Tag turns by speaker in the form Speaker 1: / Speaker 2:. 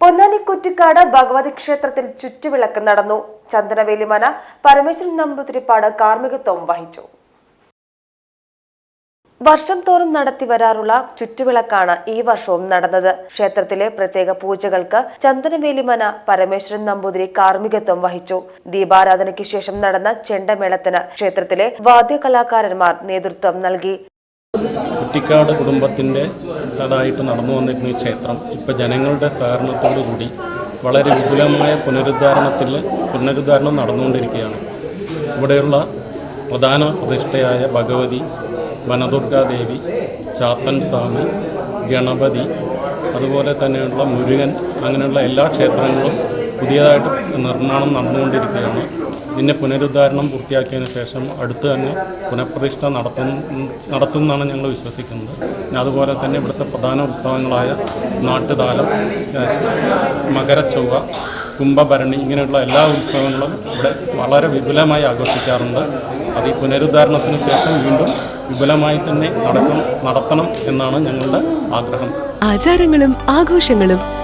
Speaker 1: പൊന്നാനി കുറ്റിക്കാട് ഭഗവതി ക്ഷേത്രത്തിൽ ചുറ്റുവിളക്ക് നടന്നു. ചന്ദനവേലിമന പരമേശ്വരൻ നമ്പൂതിരിപ്പാട് കാർമ്മികത്വം വഹിച്ചു. വർഷം തോറും നടത്തി വരാറുള്ള ചുറ്റുവിളക്കാണ് ഈ വർഷവും നടന്നത്. ക്ഷേത്രത്തിലെ പ്രത്യേക പൂജകൾക്ക് ചന്ദനവേലിമന പരമേശ്വരൻ നമ്പൂതിരി കാർമ്മികത്വം വഹിച്ചു. ദീപാരാധനയ്ക്ക് ശേഷം നടന്ന ചെണ്ടമേളത്തിന് ക്ഷേത്രത്തിലെ വാദ്യകലാകാരന്മാർ നേതൃത്വം നൽകി.
Speaker 2: കുട്ടിക്കാട് കുടുംബത്തിന്റെ അതായിട്ട് നടന്നു വന്നിരുന്ന ഈ ക്ഷേത്രം ഇപ്പോൾ ജനങ്ങളുടെ സഹകരണത്തോടു കൂടി വളരെ വിപുലമായ പുനരുദ്ധാരണത്തിൽ പുനരുദ്ധാരണം നടന്നുകൊണ്ടിരിക്കുകയാണ്. ഇവിടെയുള്ള പ്രധാന പ്രതിഷ്ഠയായ ഭഗവതി വനദുർഗാദേവി ചാത്തൻ സ്വാമി ഗണപതി അതുപോലെ തന്നെയുള്ള മുരുകൻ അങ്ങനെയുള്ള എല്ലാ ക്ഷേത്രങ്ങളും പുതിയതായിട്ട് നിർമ്മാണം നടന്നുകൊണ്ടിരിക്കുകയാണ്. ഇതിന്റെ പുനരുദ്ധാരണം പൂർത്തിയാക്കിയതിന് ശേഷം അടുത്ത് തന്നെ പുനഃപ്രതിഷ്ഠ നടത്തും നടത്തുമെന്നാണ് ഞങ്ങൾ വിശ്വസിക്കുന്നത്. പിന്നെ അതുപോലെ തന്നെ ഇവിടുത്തെ പ്രധാന ഉത്സവങ്ങളായ നാട്ടുതാലം മകരച്ചൊവ്വ കുംഭഭരണി ഇങ്ങനെയുള്ള എല്ലാ ഉത്സവങ്ങളും ഇവിടെ വളരെ വിപുലമായി ആഘോഷിക്കാറുണ്ട്. അത് ഈ പുനരുദ്ധാരണത്തിന് ശേഷം വീണ്ടും വിപുലമായി തന്നെ നടക്കും നടത്തണം എന്നാണ് ഞങ്ങളുടെ ആഗ്രഹം.
Speaker 3: ആചാരങ്ങളും ആഘോഷങ്ങളും